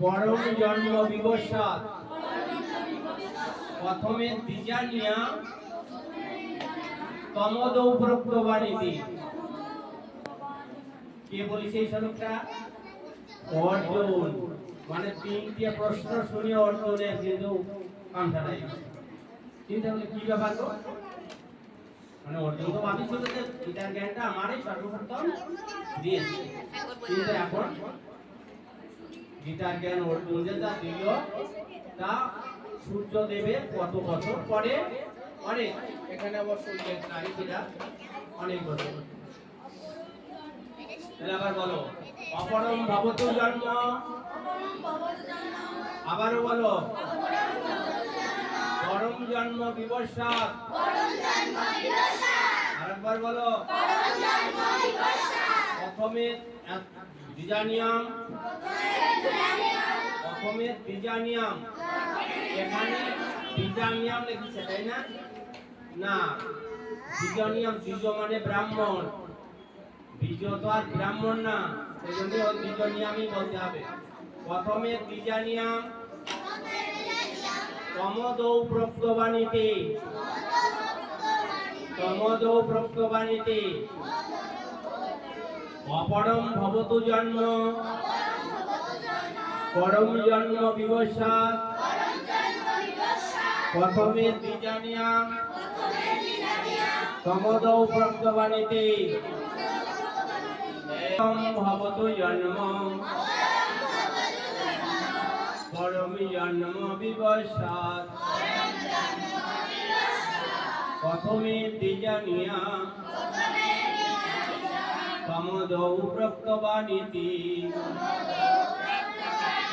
পরম জন্ম বিবসাত প্রথমে তমদ উপরোক্ত কে বলিছে এই শ্লোকটা? অর্জুন। মানে তিনটে প্রশ্ন শুনে অর্জুনের কিন্তু কামটা নাই। চিন্তা করলে কি ব্যাপার মানে অর্জুন তো ভাবিছিল যে গীতার জ্ঞানটা আমারই সর্বপ্রথম দিয়েছে। কিন্তু এখন গীতার জ্ঞান অর্জুন যে যা দিল তা সূর্য দেবের কত বছর পরে? অনেক। এখানে অবশ্য উল্লেখ নাই সেটা অনেক বছর। তাহলে আবার বলো অপরম ভবতু জন্ম। আবারও বলো। পরম জন্ম বিবসাত আরেকবার বলো। প্রথমে বিজানিয়াম প্রথমে বিজানিয়াম এখানে বিজানিয়াম লিখেছে তাই না? না। বিজানিয়াম বীজ মানে ব্রাহ্মণ। বীজ তো আর ব্রাহ্মণ না। সেই জন্য বিজানিয়ামই বলতে হবে। প্রথমে বিজানিয়াম তমদৌ প্রক্তবাণীতে তমদৌ প্রক্তবাণীতে অপরম ভবতু জন্ম। পরম জন্ম বিবসাত প্রথমে দ্বিজানিয়াম। তমদৌ প্রক্তবাণীতে এম ভবতু জন্ম। পরম জন্ম বিবসাত প্রথমে দ্বিজানিয়াম তমদৌ প্রক্তবাণীতি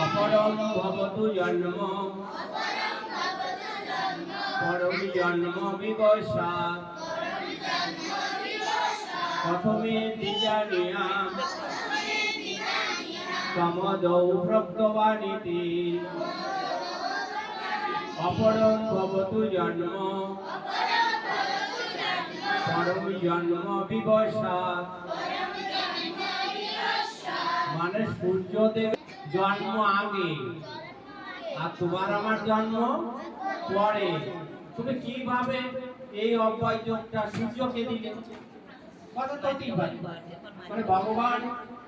অপরম ভবতু জন্ম। পরম জন্ম বিবসাত প্রথমে দ্বিজানিয়াম তমদৌ প্রক্তবাণীতি অপরম ভবতু জন্ম পরম জন্ম বিবসাত মানে সূর্যদেব জন্ম আগে আর তোমার আমার জন্ম পরে তুমি কীভাবে এই অব্যয় সূর্যকে দিলে? কথা তো মানে ভগবান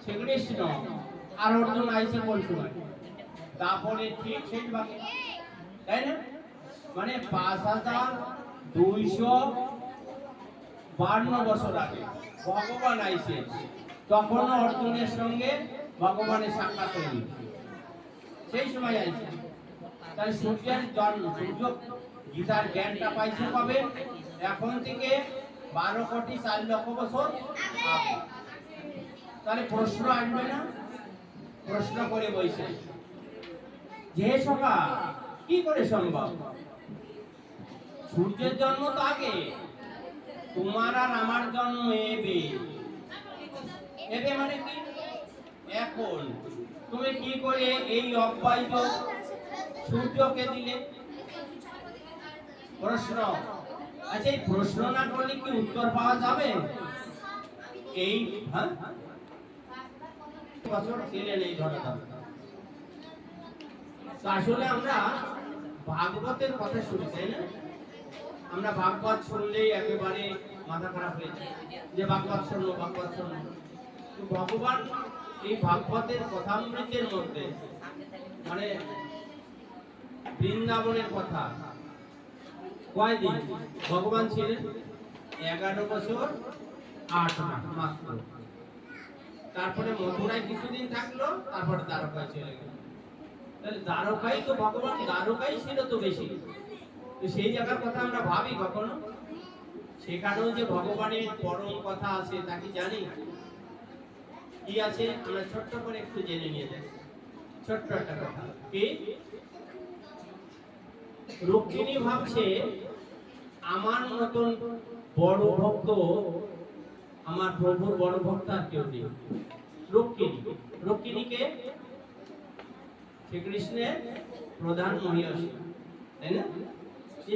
শ্রীকৃষ্ণ আর অর্জুন আইসে বলছিল তারপরে ঠিক সেই ভাবে তাই না? মানে পাঁচ হাজার দুইশো বান্ন বছর আগে ভগবান আইসে, তখন অর্জুনের সঙ্গে ভগবানের সাক্ষাৎ হয়নি সেই সময় আইসে। তাহলে সূর্যের জন্ম, সূর্য গীতার জ্ঞানটা পাইছে কবে? এখন থেকে বারো কোটি চার লক্ষ বছর তাহলে প্রশ্ন আসবে না? প্রশ্ন করে বইছে যে সভা কি করে সম্ভব? সূর্যের জন্ম তো আগে, তোমার আর আমার জন্ম এবে। এবে মানে কি? এখন, তুমি কি করে এই অব্যাহত সূর্যকে দিলে? প্রশ্ন। আচ্ছা এই প্রশ্ন না করলে কি উত্তর পাওয়া যাবে? এই হ্যাঁ? বছর তো আসলে আমরা ভাগবতের কথা শুনি, তাই না? আমরা ভাগবত শুনলেই একেবারে মাথা খারাপ যে ভাগবত শুনলো ভাগবত শুনলো ভগবান এই ভাগবতের কথামৃতের মধ্যে মানে বৃন্দাবনের কথা, কয়দিন? ভগবান ছিলেন? এগারো বছর, আট মাস মাত্র। তারপরে মথুরায় কিছুদিন থাকল, তারপরে দ্বারকায় চলে গেল। তাহলে দ্বারকাই তো ভগবান, দ্বারকাই ছিল তো বেশি। তো সেই জায়গার কথা আমরা ভাবি কখনো? সেখানেও যে ভগবানের পরম কথা আছে তা কি জানি? কি আছে? আমরা ছোট্ট করে একটু জেনে নিয়ে যাই। ছোট্ট একটা কথা। কি? রুক্মিণী ভাবছে, আমার মতন বড় ভক্ত আমার প্রভুর বড় ভক্ত আর কেউ নেই। রুক্মিণী রুক্মিণীকে শ্রীকৃষ্ণের প্রধান মহিষী তাই না?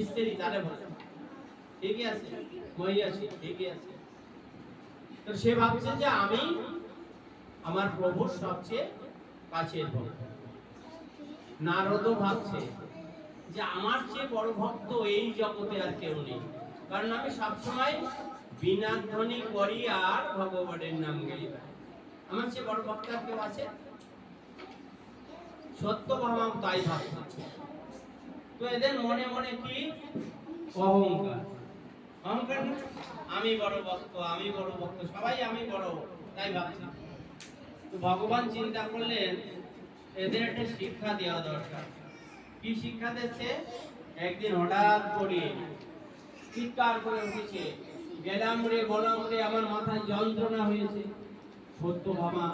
স্ত্রী তারে বলে। ঠিকই আছে। মহিষী ঠিকই আছে। তো সে ভাবছে যে আমি আমার প্রভুর সবচেয়ে কাছের ভক্ত। নারদও ভাবছে যে আমার চেয়ে বড় ভক্ত এই জগতে আর কেউ নেই। কারণ আমি সবসময় করি আর ভগবানের নাম আমার চেয়ে বড় কেউ আছে? সত্য ভাবাম তাই ভাবছে তো এদের মনে মনে কি? অহংকার। অহংকার আমি বড় ভক্ত, আমি বড় ভক্ত, সবাই আমি বড়, তাই ভাবছি। তো ভগবান চিন্তা করলেন, এদের একটা শিক্ষা দেওয়া দরকার। কি শিক্ষা দিচ্ছে? একদিন হঠাৎ করে চিৎকার করে উঠেছে গেলাম রে বলাম রে, আমার মাথায় যন্ত্রণা হয়েছে। সত্য ভাবা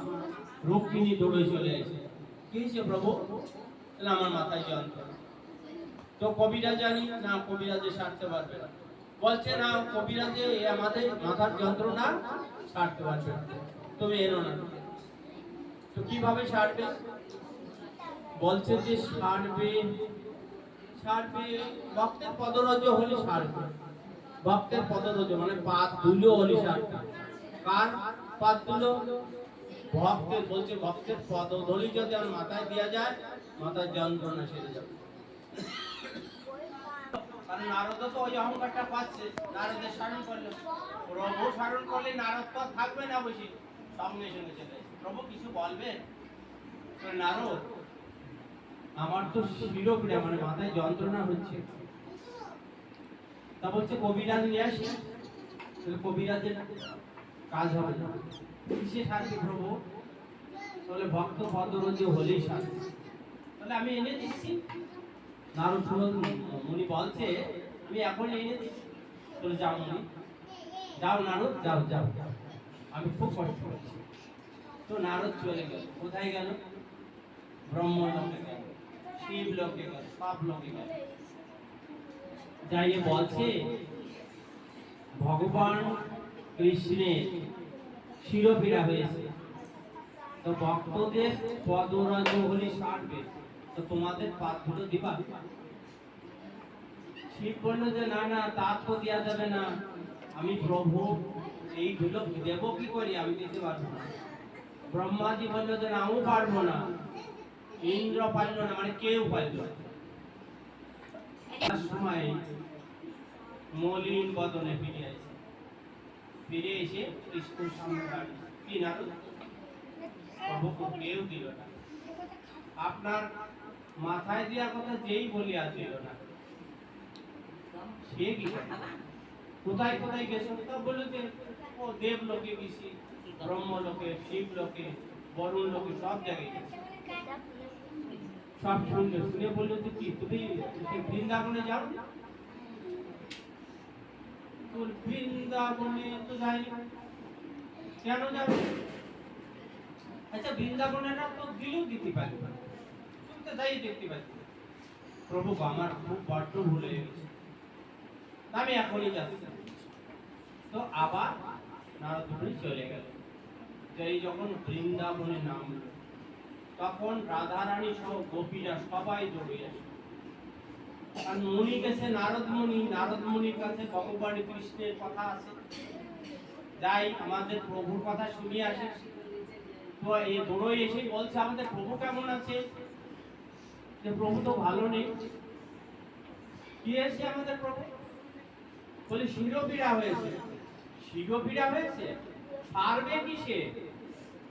রুক্মিণী দৌড়ে চলে এসে। কি হয়েছে প্রভু? আমার মাথায় যন্ত্রণা। তো কবিরা জানি না সারতে পারবে বলছে, না আমাদের মাথার যন্ত্রণা সারতে পারবে তুমি এনো না। তো কীভাবে সারবে? বলছে যে, সারবে। সারবে ভক্তের পদরজ হলে সারবে। ভক্তের পদরজ মানে পা ধুলো সারবে কার পাত ধুলো ভক্তের, বলছে ভক্তের পদধূলি যদি আমার মাথায় দেওয়া যায় মাথার যন্ত্রণা সেরে যাবে। নারদ তো ওই অহংকারটা পাচ্ছে নারদের স্মরণ করল। প্রভু স্মরণ করলে নারদ তো থাকবে না বসে। সঙ্গে সঙ্গে চলে প্রভু কিছু বলবেন নারদ, আমার তো শিরোপীড়া মানে মাথায় যন্ত্রণা হচ্ছে। তা বলছে, কবিরাজ নিয়ে আসি। তাহলে কবিরাজের কাজ হবে না। কিসে সারবে প্রভু? তাহলে ভক্ত পদরজ হলেই সারবে তাহলে আমি এনে দিচ্ছি। নারদ মুনি বলছে, আমি এখন এনে দিচ্ছি। বলে যাও মুনি। যাও নারদ, যাও যাও আমি খুব কষ্ট করছি। তো নারদ চলে গেল। কোথায় গেল? ব্রহ্ম গেল শিব লোকে গেল সব লোকে গেল। যাইয়ে বলছে, ভগবান কৃষ্ণের শিরোপীড়া হয়েছে। তো ভক্তদের পদরাজ হলে সারবে। তো তোমাদের পাতগুলো দিবা? যে, না না তা তো দেওয়া যাবে না। আমি প্রভু এইগুলো দেবো কি করি? আমি দিতে পারব না। ব্রহ্মাজি বলল যে আমিও পারব না। ইন্দ্র পারল না মানে কেউ পারল না। মলিন বদনে ফিরে আসে। ফিরে এসে কৃষ্ণের সামনে কি দিল না। আপনার মাথায় দেওয়ার কথা যেই বলিয়া দিল না। সে কি কোথায় কোথায় গেছে? তা বলল যে ও দেব লোকে গেছি ব্রহ্ম লোকে শিব লোকে বরুণ লোকে সব জায়গায় গেছি। সব শুনলো শুনে বলল যে কি, তুমি বৃন্দাবনে যাও? তোর বৃন্দাবনে তো যাইনি কেন যাবে? আচ্ছা বৃন্দাবনে না তো দিতে পারি যাই দেখতে পাচ্ছি। প্রভু, আমার খুব বড্ড ভুলে আমি এখনই যাচ্ছি। তো আবার নারদ চলে গেল। যেই যখন বৃন্দাবনে নামলো তখন রাধারানী সহ গোপীরা সবাই দৌড়ে আসে। মুনি গেছে কাছে ভগবান কৃষ্ণের কথা আছে। যাই, আমাদের প্রভুর কথা আসে। তো এই এসে বলছে, আমাদের প্রভু কেমন আছে? যে প্রভু তো ভালো নেই। কি এসে আমাদের প্রভু? বলে, শিরোপীড়া হয়েছে। শিরোপীড়া হয়েছে? সারবে কিসে?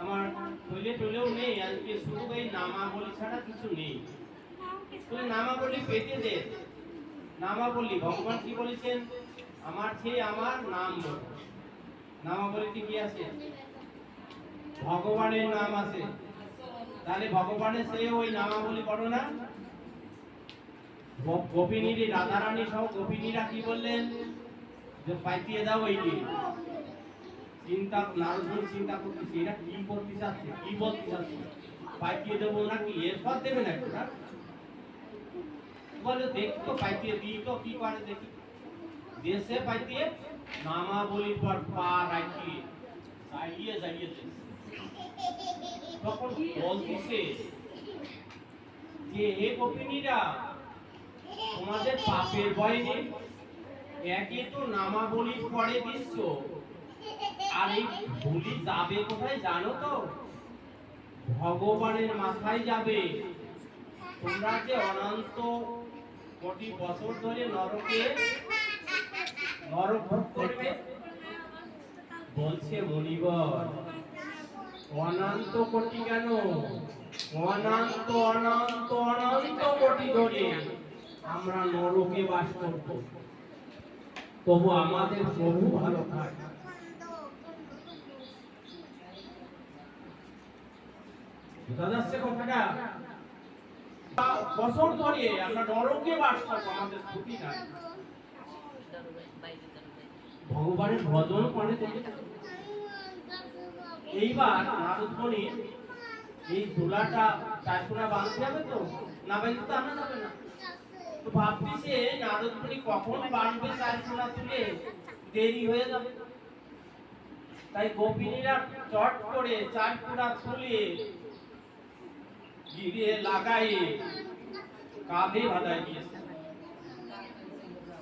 আমার টইলে টইলেও নেই, আজকে শুধু এই নামাবলী ছাড়া কিছু নেই। বলে নামাবলী পেতে দে। নামাবলী, ভগবান কি বলেছেন? আমার চেয়ে আমার নাম বল। নামাবলীতে কি আছে? ভগবানের নাম আছে। তাহলে ভগবানের সে ওই নামাবলী পড়ো না? গোপিনীর, রাধারানী সহ গোপিনীরা কি বললেন? যে পাইতিয়ে দাও এইটি চিন্তা নারদ চিন্তা করতেছে এরা কি করতে চাচ্ছে? কি বলতে চাচ্ছে? পাইপিয়ে দেবো নাকি? এরপর দেবে নাকি না বলে দেখি তো, পাইপিয়ে দিই তো, কি করে দেখি? দেশে পাইপিয়ে নামা বলি পর পা রাখি চাইয়ে দেশ তখন বলতেছে যে, হে গোপিনীরা, তোমাদের পাপের ভয় নেই একে তো নামা বলি পরে দিচ্ছ। আর এই বলি যাবে কোথায় জানো তো? ভগবানের মাথায় যাবে। তোমরা যে অনন্ত কোটি বছর ধরে নরকে নরক ভোগ করবে? বলছে মনিবর অনন্ত কোটি কেন? অনন্ত অনন্ত অনন্ত কোটি ধরে আমরা নরকে বাস করব। তবু আমাদের প্রভু ভালো থাকে। বছর ধরে আমরা নরকে বাস ভগবানের ভজন করে এইবার নারদ এই দোলাটা চারশোনা বাঁধতে হবে তো? না বাঁধতে তো আনা যাবে না। তো ভাবতেছে নারদ মণি কখন বাঁধবে চারশোনা তুলে? দেরি হয়ে যাবে। তাই গোপিনীরা চট করে চারকুড়া তুলে গিরে লাগাই কাঁধে বাঁধাই দিয়েছে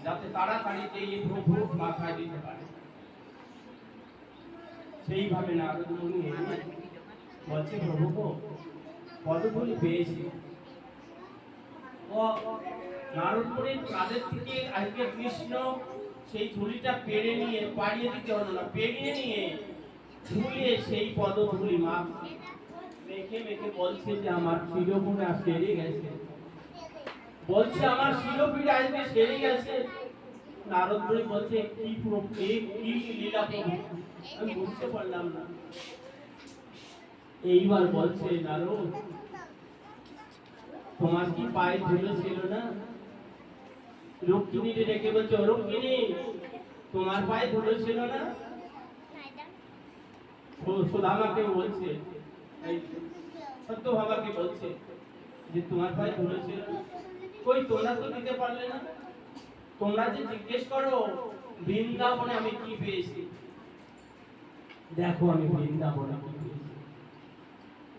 যাতে তাড়াতাড়ি এই প্রভু মাথায় দিতে পারে। সেইভাবে নারদ মুনি বলছে প্রভু গো, পদধূলি পেয়েছি। ও নারদ মুনির কাঁধের থেকে আজকে কৃষ্ণ সেই ঝুলিটা পেরে নিয়ে পাড়িয়ে দিতে হলো না পেরিয়ে নিয়ে ঝুলিয়ে সেই পদধূলি মা মেখে মেখে বলছে যে আমার শিরোপণে আর সেরে গেছে। বলছে আমার শিরোপীঠ আজকে সেরে গেছে। নারদ মুনি বলছে কি প্র- কি লীলা আমি বুঝতে পারলাম না। এইবার বলছে নারদ তোমার কি পায়ে ধুলো ছিল না? রক্ষিণী রেখে বলছে "ও রক্ষিণী তোমার পায়ে ধুলো ছিল না? সুদামাকে বলছে সত্য ভাবাকে বলছে? যে তোমার পায়ে ধুলো ছিল না কই, তোমরা তো দিতে পারলে না? তোমরা যে জিজ্ঞেস করো, বৃন্দাবনে আমি কি পেয়েছি? দেখো, আমি বৃন্দাবনে কি পেয়েছি।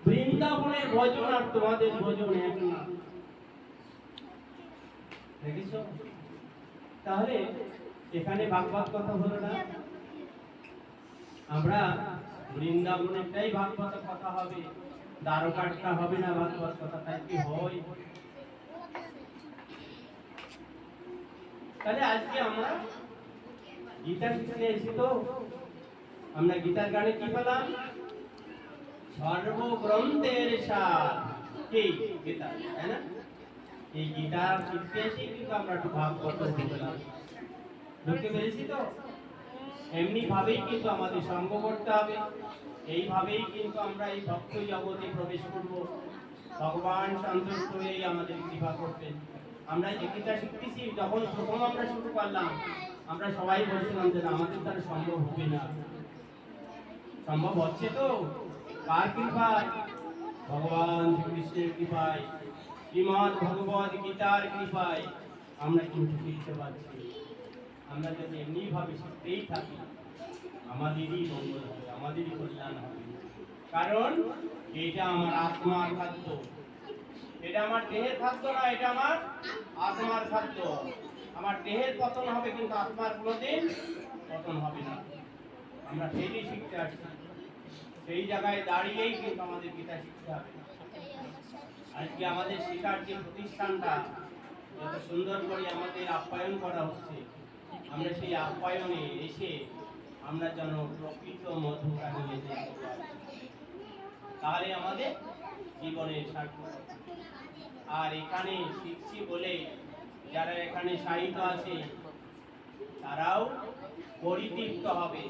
বৃন্দাবনের ভজন আর তোমাদের ভজন এক না। দেখেছ তাহলে এখানে ভাগবত কথা হলো না। আমরা বৃন্দাবনেরটাই ভাগবত কথা হবে। দ্বারকাটা হবে না ভাগবত কথা, তাই কি হয়? তাহলে আজকে আমরা গীতা শিখতে এসেছি তো আমরা গীতার গানে কি পেলাম? সর্বগ্রন্থের সার কি? গীতা, তাই না? এই গীতা শিখতে এসে কিন্তু আমরা একটু ভাগবত পেলাম ধরতে পেরেছি তো? এমনি ভাবেই কিন্তু আমাদের সঙ্গ করতে হবে। এইভাবেই কিন্তু আমরা এই ভক্ত জগতে প্রবেশ করব। ভগবান সন্তুষ্ট হয়েই আমাদের কৃপা করতেন আমরা যে গীতা শিখতেছি, যখন প্রথম আমরা শুরু করলাম আমরা সবাই বলছিলাম যে আমাদের দ্বারা সম্ভব হবে না। সম্ভব হচ্ছে তো? কার কৃপায়? ভগবান শ্রীকৃষ্ণের কৃপায়। শ্রীমদ ভগবদ গীতার কৃপায় আমরা কিন্তু শিখতে পারছি। আমরা যদি এমনি ভাবে শিখতেই থাকি, আমাদেরই মঙ্গল হবে, আমাদেরই কল্যাণ হবে। কারণ এটা আমার আত্মার খাদ্য। এটা আমার দেহের খাদ্য না, এটা আমার আত্মার খাদ্য। আমার দেহের পতন হবে কিন্তু আত্মার কোনোদিন পতন হবে না। আমরা ডেলি শিখতে আসছি। সেই জায়গায় দাঁড়িয়েই কিন্তু আমাদের গীতা শিখতে হবে। আজকে আমাদের শেখার যে প্রতিষ্ঠানটা, যত সুন্দর করে আমাদের আপ্যায়ন করা হচ্ছে আমরা সেই আপ্যায়নে এসে আমরা যেন প্রকৃত নিয়ে যেতে তাহলে আমাদের জীবনের সার্থকতা আর এখানে শিখছি বলে, যারা এখানে সাহিত্য আছে, তারাও পরিতৃপ্ত হবে।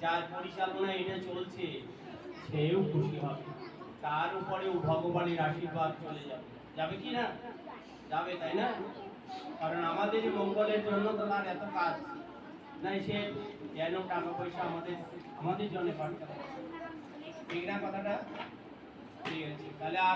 যার পরিচালনা এটা চলছে, সেও খুশি হবে। তার উপরেও ভগবানের আশীর্বাদ চলে যাবে। যাবে কি না? যাবে, তাই না? কারণ আমাদের মঙ্গলের জন্য তো তার এত কাজ। নাই, সে যেন টাকা পয়সা আমাদের আমাদের জন্য খরচা করে ঠিক না কথাটা? ঠিক আছে, তাহলে আর